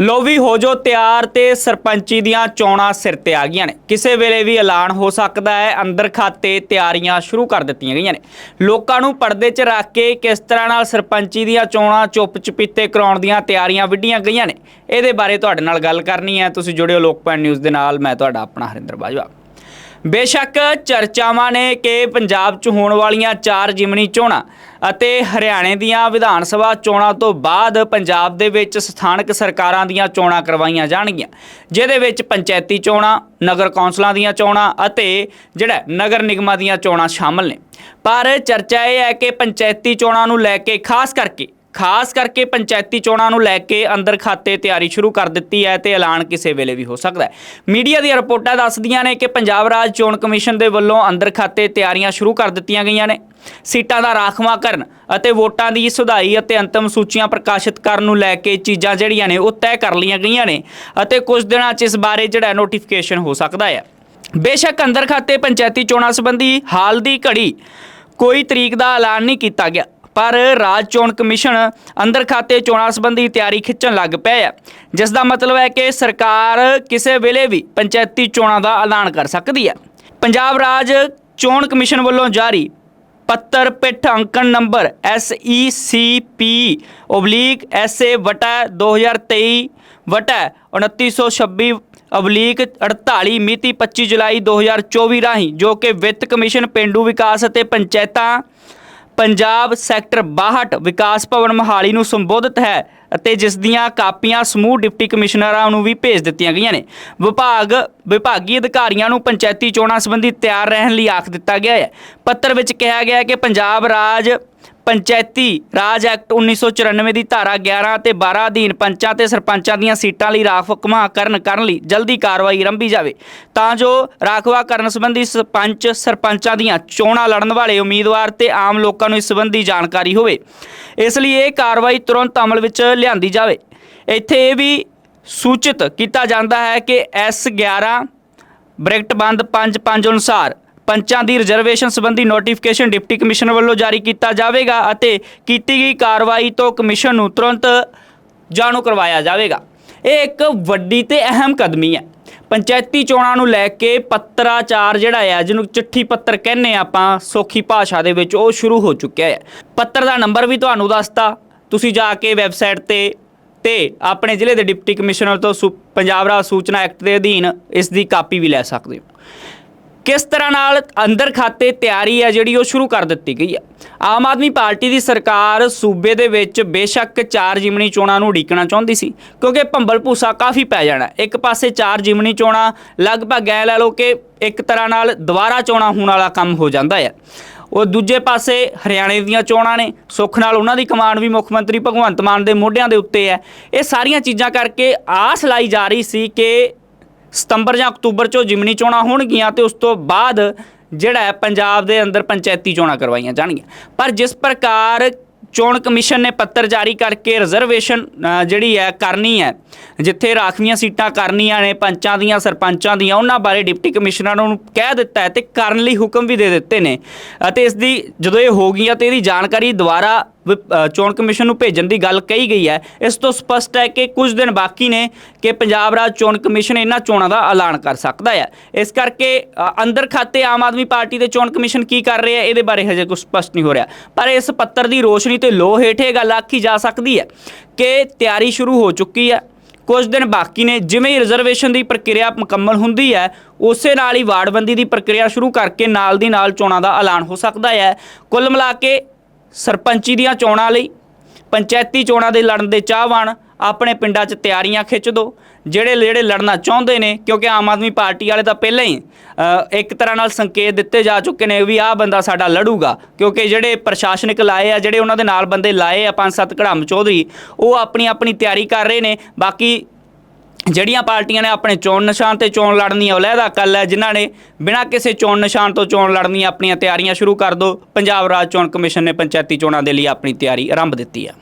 ਲੋ ਵੀ ਹੋ ਜੋ ਤਿਆਰ ਤੇ ਸਰਪੰਚੀ ਦੀਆਂ ਚੋਣਾਂ ਸਿਰ ਤੇ ਆ ਗਈਆਂ ਨੇ। ਕਿਸੇ ਵੇਲੇ ਵੀ ਐਲਾਨ ਹੋ ਸਕਦਾ ਹੈ, ਅੰਦਰ ਖਾਤੇ ਤਿਆਰੀਆਂ ਸ਼ੁਰੂ ਕਰ ਦਿੱਤੀਆਂ ਗਈਆਂ ਨੇ। ਲੋਕਾਂ ਨੂੰ ਪਰਦੇ 'ਚ ਰੱਖ ਕੇ ਕਿਸ ਤਰ੍ਹਾਂ ਨਾਲ ਸਰਪੰਚੀ ਦੀਆਂ ਚੋਣਾਂ ਚੁੱਪ ਚਪੀਤੇ ਕਰਾਉਣ ਦੀਆਂ ਤਿਆਰੀਆਂ ਵਿੱਢੀਆਂ ਗਈਆਂ ਨੇ, ਇਹਦੇ ਬਾਰੇ ਤੁਹਾਡੇ ਨਾਲ ਗੱਲ ਕਰਨੀ ਹੈ। ਤੁਸੀਂ ਜੁੜਿਓ ਲੋਕਪਾਲ ਨਿਊਜ਼ ਦੇ ਨਾਲ, ਮੈਂ ਤੁਹਾਡਾ ਆਪਣਾ ਹਰਿੰਦਰ ਬਾਜਵਾ। ਬੇਸ਼ੱਕ ਚਰਚਾਵਾਂ ਨੇ ਕਿ ਪੰਜਾਬ 'ਚ ਹੋਣ ਵਾਲੀਆਂ ਚਾਰ ਜਿਮਣੀ ਚੋਣਾਂ ਅਤੇ ਹਰਿਆਣੇ ਦੀਆਂ ਵਿਧਾਨ ਸਭਾ ਚੋਣਾਂ ਤੋਂ ਬਾਅਦ ਪੰਜਾਬ ਦੇ ਵਿੱਚ ਸਥਾਨਕ ਸਰਕਾਰਾਂ ਦੀਆਂ ਚੋਣਾਂ ਕਰਵਾਈਆਂ ਜਾਣਗੀਆਂ, ਜਿਹਦੇ ਵਿੱਚ ਪੰਚਾਇਤੀ ਚੋਣਾਂ, ਨਗਰ ਕੌਂਸਲਾਂ ਦੀਆਂ ਚੋਣਾਂ ਅਤੇ ਜਿਹੜਾ ਨਗਰ ਨਿਗਮਾਂ ਦੀਆਂ ਚੋਣਾਂ ਸ਼ਾਮਲ ਨੇ। ਪਰ ਚਰਚਾ ਇਹ ਹੈ ਕਿ ਪੰਚਾਇਤੀ ਚੋਣਾਂ ਨੂੰ ਲੈ ਕੇ ਖਾਸ ਕਰਕੇ ਖਾਸ ਕਰਕੇ ਪੰਚਾਇਤੀ ਚੋਣਾਂ ਨੂੰ ਲੈ ਕੇ ਅੰਦਰ ਖਾਤੇ ਤਿਆਰੀ ਸ਼ੁਰੂ ਕਰ ਦਿੱਤੀ ਹੈ ਤੇ ਐਲਾਨ ਕਿਸੇ ਵੇਲੇ ਵੀ ਹੋ ਸਕਦਾ ਹੈ। ਮੀਡੀਆ ਦੀਆਂ ਰਿਪੋਰਟਾਂ ਦੱਸਦੀਆਂ ਨੇ ਕਿ ਪੰਜਾਬ ਰਾਜ ਚੋਣ ਕਮਿਸ਼ਨ ਦੇ ਵੱਲੋਂ ਅੰਦਰ ਖਾਤੇ ਤਿਆਰੀਆਂ ਸ਼ੁਰੂ ਕਰ ਦਿੱਤੀਆਂ ਗਈਆਂ ਨੇ। ਸੀਟਾਂ ਦਾ ਰਾਖਵਾਂ ਕਰਨ ਅਤੇ ਵੋਟਾਂ ਦੀ ਸੁਧਾਈ ਅਤੇ ਅੰਤਮ ਸੂਚੀਆਂ ਪ੍ਰਕਾਸ਼ਿਤ ਕਰਨ ਨੂੰ ਲੈ ਕੇ ਚੀਜ਼ਾਂ ਜਿਹੜੀਆਂ ਨੇ ਉਹ ਤੈਅ ਕਰ ਲਈਆਂ ਗਈਆਂ ਨੇ ਅਤੇ ਕੁਝ ਦਿਨਾਂ 'ਚ ਇਸ ਬਾਰੇ ਜਿਹੜਾ ਨੋਟੀਫਿਕੇਸ਼ਨ ਹੋ ਸਕਦਾ ਹੈ। ਬੇਸ਼ੱਕ ਅੰਦਰ ਖਾਤੇ ਪੰਚਾਇਤੀ ਚੋਣਾਂ ਸੰਬੰਧੀ ਹਾਲ ਦੀ ਘੜੀ ਕੋਈ ਤਰੀਕ ਦਾ ਐਲਾਨ ਨਹੀਂ ਕੀਤਾ ਗਿਆ। ਪਰ ਰਾਜ ਚੋਣ ਕਮਿਸ਼ਨ ਅੰਦਰ ਖਾਤੇ ਚੋਣਾਂ ਸੰਬੰਧੀ ਤਿਆਰੀ ਖਿੱਚਣ ਲੱਗ ਪਿਆ ਹੈ ਜਿਸ ਦਾ ਮਤਲਬ ਹੈ ਕਿ ਸਰਕਾਰ ਕਿਸੇ ਵੇਲੇ ਵੀ ਪੰਚਾਇਤੀ ਚੋਣਾਂ ਦਾ ਐਲਾਨ ਕਰ ਸਕਦੀ ਹੈ। ਪੰਜਾਬ ਰਾਜ ਚੋਣ ਕਮਿਸ਼ਨ ਵੱਲੋਂ ਜਾਰੀ ਪੱਤਰ ਪਿੱਠ ਅੰਕਣ ਨੰਬਰ SECP/SA ਵਟਾ 2023 ਵਟਾ 2926 ਅਬਲੀਕ 48 ਮਿਤੀ 25 ਜੁਲਾਈ 2024 ਰਾਹੀਂ ਜੋ ਕਿ ਵਿੱਤ ਕਮਿਸ਼ਨ, ਪਿੰਡੂ ਵਿਕਾਸ ਅਤੇ ਪੰਚਾਇਤਾਂ ਪੰਜਾਬ ਸੈਕਟਰ 62 ਵਿਕਾਸ ਭਵਨ ਮੋਹਾਲੀ ਨੂੰ ਸੰਬੋਧਿਤ ਹੈ ਅਤੇ ਜਿਸ ਦੀਆਂ ਕਾਪੀਆਂ ਸਮੂਹ ਡਿਪਟੀ ਕਮਿਸ਼ਨਰਾਂ ਨੂੰ ਵੀ ਭੇਜ ਦਿੱਤੀਆਂ ਗਈਆਂ ਨੇ। ਵਿਭਾਗ, ਵਿਭਾਗੀ ਅਧਿਕਾਰੀਆਂ ਨੂੰ ਪੰਚਾਇਤੀ ਚੋਣਾਂ ਸੰਬੰਧੀ ਤਿਆਰ ਰਹਿਣ ਲਈ ਆਖ ਦਿੱਤਾ ਗਿਆ ਹੈ। ਪੱਤਰ ਵਿੱਚ ਕਿਹਾ ਗਿਆ ਹੈ ਕਿ ਪੰਜਾਬ ਰਾਜ ਪੰਚਾਇਤੀ ਰਾਜ ਐਕਟ 1994 ਦੀ ਧਾਰਾ 11 ਅਤੇ 12 ਅਧੀਨ ਪੰਚਾਂ ਤੇ ਸਰਪੰਚਾਂ ਦੀਆਂ ਸੀਟਾਂ ਲਈ ਰਾਖਵਾਂਕਰਨ ਕਰਨ ਕਰਨ ਲਈ ਜਲਦੀ ਕਾਰਵਾਈ ਆਰੰਭੀ ਜਾਵੇ। ਤਾਂ ਜੋ ਰਾਖਵਾਂਕਰਨ ਸੰਬੰਧੀ ਸਰਪੰਚ, ਸਰਪੰਚਾਂ ਦੀਆਂ ਚੋਣਾਂ ਲੜਨ ਵਾਲੇ ਉਮੀਦਵਾਰ ਤੇ ਆਮ ਲੋਕਾਂ ਨੂੰ ਇਸ ਸੰਬੰਧੀ ਜਾਣਕਾਰੀ ਹੋਵੇ। ਇਸ ਲਈ ਇਹ ਕਾਰਵਾਈ ਤੁਰੰਤ ਅਮਲ ਵਿੱਚ ਲਿਆਂਦੀ ਜਾਵੇ। ਇੱਥੇ ਇਹ ਵੀ ਸੂਚਿਤ ਕੀਤਾ ਜਾਂਦਾ ਹੈ ਕਿ S11 ਬ੍ਰੈਕਟ ਬੰਦ 5-5 ਅਨੁਸਾਰ ਪੰਚਾਂ ਦੀ ਰਿਜ਼ਰਵੇਸ਼ਨ ਸੰਬੰਧੀ ਨੋਟੀਫਿਕੇਸ਼ਨ ਡਿਪਟੀ ਕਮਿਸ਼ਨਰ ਵੱਲੋਂ ਜਾਰੀ ਕੀਤਾ ਜਾਵੇਗਾ ਅਤੇ ਕੀਤੀ ਗਈ ਕਾਰਵਾਈ ਤੋਂ ਕਮਿਸ਼ਨ ਨੂੰ ਤੁਰੰਤ ਜਾਣੂ ਕਰਵਾਇਆ ਜਾਵੇਗਾ। ਇਹ ਇੱਕ ਵੱਡੀ ਤੇ ਅਹਿਮ ਕਦਮੀ ਹੈ। ਪੰਚਾਇਤੀ ਚੋਣਾਂ ਨੂੰ ਲੈ ਕੇ ਪੱਤਰਾਚਾਰ ਜਿਹੜਾ ਆ, ਜਿਹਨੂੰ ਚਿੱਠੀ ਪੱਤਰ ਕਹਿੰਦੇ ਹਾਂ ਆਪਾਂ, ਸੌਖੀ ਭਾਸ਼ਾ ਦੇ ਵਿੱਚ ਉਹ ਸ਼ੁਰੂ ਹੋ ਚੁੱਕਿਆ ਹੈ। ਪੱਤਰ ਦਾ ਨੰਬਰ ਵੀ ਤੁਹਾਨੂੰ ਦੱਸਤਾ। ਤੁਸੀਂ ਜਾ ਕੇ ਵੈਬਸਾਈਟ ਤੇ ਤੇ ਆਪਣੇ ਜ਼ਿਲ੍ਹੇ ਦੇ ਡਿਪਟੀ ਕਮਿਸ਼ਨਰ ਤੋਂ ਸੂ- ਪੰਜਾਬ ਰਾਜ ਸੂਚਨਾ ਐਕਟ ਦੇ ਅਧੀਨ ਇਸ ਦੀ ਕਾਪੀ ਵੀ ਲੈ ਸਕਦੇ ਹੋ। ਕਿਸ ਤਰ੍ਹਾਂ ਨਾਲ ਅੰਦਰ ਖਾਤੇ ਤਿਆਰੀ ਹੈ ਜਿਹੜੀ ਉਹ ਸ਼ੁਰੂ ਕਰ ਦਿੱਤੀ ਗਈ ਹੈ? ਆਮ ਆਦਮੀ ਪਾਰਟੀ ਦੀ ਸਰਕਾਰ ਸੂਬੇ ਦੇ ਵਿੱਚ ਬੇਸ਼ੱਕ ਚਾਰ ਜਿਮਣੀ ਚੋਣਾਂ ਨੂੰ ਉਡੀਕਣਾ ਚਾਹੁੰਦੀ ਸੀ, ਕਿਉਂਕਿ ਭੰਬਲ ਭੂਸਾ ਕਾਫੀ ਪੈ ਜਾਣਾ ਇੱਕ ਪਾਸੇ ਚਾਰ ਜਿਮਣੀ ਚੋਣਾਂ ਲਗਭਗ ਐ ਲੈ ਲਓ ਕਿ ਇੱਕ ਤਰ੍ਹਾਂ ਨਾਲ ਦੁਬਾਰਾ ਚੋਣਾਂ ਹੋਣ ਵਾਲਾ ਕੰਮ ਹੋ ਜਾਂਦਾ ਹੈ। ਉਹ ਦੂਜੇ ਪਾਸੇ ਹਰਿਆਣੇ ਦੀਆਂ ਚੋਣਾਂ ਨੇ, ਸੁੱਖ ਨਾਲ ਉਹਨਾਂ ਦੀ ਕਮਾਂਡ ਵੀ ਮੁੱਖ ਮੰਤਰੀ ਭਗਵੰਤ ਮਾਨ ਦੇ ਮੋਢਿਆਂ ਦੇ ਉੱਤੇ ਹੈ। ਇਹ ਸਾਰੀਆਂ ਚੀਜ਼ਾਂ ਕਰਕੇ ਆਸ ਲਾਈ ਜਾ ਰਹੀ ਸੀ ਕਿ ਸਤੰਬਰ ਜਾਂ ਅਕਤੂਬਰ ਚੋਂ ਜਿਮਨੀ ਚੋਣਾਂ ਹੋਣਗੀਆਂ ਤੇ ਉਸ ਤੋਂ ਬਾਅਦ ਜਿਹੜਾ ਪੰਜਾਬ ਦੇ ਅੰਦਰ ਪੰਚਾਇਤੀ ਚੋਣਾਂ ਕਰਵਾਈਆਂ ਜਾਣਗੀਆਂ। ਪਰ ਜਿਸ ਪ੍ਰਕਾਰ ਚੋਣ ਕਮਿਸ਼ਨ ਨੇ ਪੱਤਰ ਜਾਰੀ ਕਰਕੇ ਰਿਜ਼ਰਵੇਸ਼ਨ ਜਿਹੜੀ ਹੈ ਕਰਨੀ ਹੈ, ਜਿੱਥੇ ਰਾਖਵੀਆਂ ਸੀਟਾਂ ਕਰਨੀਆਂ ਨੇ, ਪੰਚਾਂ ਦੀਆਂ, ਸਰਪੰਚਾਂ ਦੀਆਂ, ਉਹਨਾਂ ਬਾਰੇ ਡਿਪਟੀ ਕਮਿਸ਼ਨਰਾਂ ਨੂੰ ਕਹਿ ਦਿੱਤਾ ਹੈ ਤੇ ਕਰਨ ਲਈ ਹੁਕਮ ਵੀ ਦੇ ਦਿੱਤੇ ਨੇ। ਅਤੇ ਇਸ ਦੀ ਜਦੋਂ ਇਹ ਹੋ ਗਈਆਂ ਤੇ ਇਹਦੀ ਜਾਣਕਾਰੀ ਦੁਬਾਰਾ ਚੋਣ ਕਮਿਸ਼ਨ ਨੂੰ ਭੇਜਣ ਦੀ ਗੱਲ ਕਹੀ ਗਈ ਹੈ। ਇਸ ਤੋਂ ਸਪਸ਼ਟ ਹੈ ਕਿ ਕੁਝ ਦਿਨ ਬਾਕੀ ਨੇ ਕਿ ਪੰਜਾਬ ਰਾਜ ਚੋਣ ਕਮਿਸ਼ਨ ਇਹਨਾਂ ਚੋਣਾਂ ਦਾ ਐਲਾਨ ਕਰ ਸਕਦਾ ਹੈ। ਇਸ ਕਰਕੇ ਅੰਦਰ ਖਾਤੇ ਆਮ ਆਦਮੀ ਪਾਰਟੀ ਦੇ ਚੋਣ ਕਮਿਸ਼ਨ ਕੀ ਕਰ ਰਿਹਾ ਹੈ, ਇਹਦੇ ਬਾਰੇ ਹਜੇ ਕੁਝ ਸਪਸ਼ਟ ਨਹੀਂ ਹੋ ਰਿਹਾ। ਪਰ ਇਸ ਪੱਤਰ ਦੀ ਰੋਸ਼ਨੀ ਤੇ ਲੋ ਹੇਠ ਇਹ ਗੱਲ ਆਖੀ ਜਾ ਸਕਦੀ ਹੈ ਕਿ ਤਿਆਰੀ ਸ਼ੁਰੂ ਹੋ ਚੁੱਕੀ ਹੈ। ਕੁਝ ਦਿਨ ਬਾਕੀ ਨੇ, ਜਿਵੇਂ ਹੀ ਰਿਜ਼ਰਵੇਸ਼ਨ ਦੀ ਪ੍ਰਕਿਰਿਆ ਮੁਕੰਮਲ ਹੁੰਦੀ ਹੈ, ਉਸੇ ਨਾਲ ਹੀ ਵਾਰਡਬੰਦੀ ਦੀ ਪ੍ਰਕਿਰਿਆ ਸ਼ੁਰੂ ਕਰਕੇ ਨਾਲ ਦੀ ਨਾਲ ਚੋਣਾਂ ਦਾ ਐਲਾਨ ਹੋ ਸਕਦਾ ਹੈ। ਕੁੱਲ ਮਿਲਾ ਕੇ ਸਰਪੰਚੀ ਦੀਆਂ ਚੋਣਾਂ ਲਈ, ਪੰਚਾਇਤੀ ਚੋਣਾਂ ਦੇ ਲੜਨ ਦੇ ਚਾਹਵਾਨ ਆਪਣੇ ਪਿੰਡਾਂ 'ਚ ਤਿਆਰੀਆਂ ਖਿੱਚ ਦੋ। ਜਿਹੜੇ ਜਿਹੜੇ ਲੜਨਾ ਚਾਹੁੰਦੇ ਨੇ, ਕਿਉਂਕਿ ਆਮ ਆਦਮੀ ਪਾਰਟੀ ਵਾਲੇ ਤਾਂ ਪਹਿਲਾਂ ਹੀ ਇੱਕ ਤਰ੍ਹਾਂ ਨਾਲ ਸੰਕੇਤ ਦਿੱਤੇ ਜਾ ਚੁੱਕੇ ਨੇ ਵੀ ਆਹ ਬੰਦਾ ਸਾਡਾ ਲੜੂਗਾ। ਕਿਉਂਕਿ ਜਿਹੜੇ ਪ੍ਰਸ਼ਾਸਨਿਕ ਲਾਏ ਆ, ਜਿਹੜੇ ਉਹਨਾਂ ਦੇ ਨਾਲ ਬੰਦੇ ਲਾਏ ਆ ਪੰਜ ਸੱਤ ਘੜਾਮ ਚੌਧਰੀ, ਉਹ ਆਪਣੀ ਆਪਣੀ ਤਿਆਰੀ ਕਰ ਰਹੇ ਨੇ। ਬਾਕੀ ਜਿਹੜੀਆਂ ਪਾਰਟੀਆਂ ਨੇ ਆਪਣੇ ਚੋਣ ਨਿਸ਼ਾਨ ਤੇ ਚੋਣ ਲੜਨੀ ਹੈ ਅਲੱਗਾ ਕੱਲ ਹੈ, ਜਿਨ੍ਹਾਂ ਨੇ ਬਿਨਾਂ ਕਿਸੇ ਚੋਣ ਨਿਸ਼ਾਨ ਤੋਂ ਚੋਣ ਲੜਨੀ ਆਪਣੀਆਂ ਤਿਆਰੀਆਂ ਸ਼ੁਰੂ ਕਰ ਦੋ, ਪੰਜਾਬ ਰਾਜ ਚੋਣ ਕਮਿਸ਼ਨ ਨੇ ਪੰਚਾਇਤੀ ਚੋਣਾਂ ਦੇ ਲਈ ਆਪਣੀ ਤਿਆਰੀ ਆਰੰਭ ਦਿੱਤੀ ਹੈ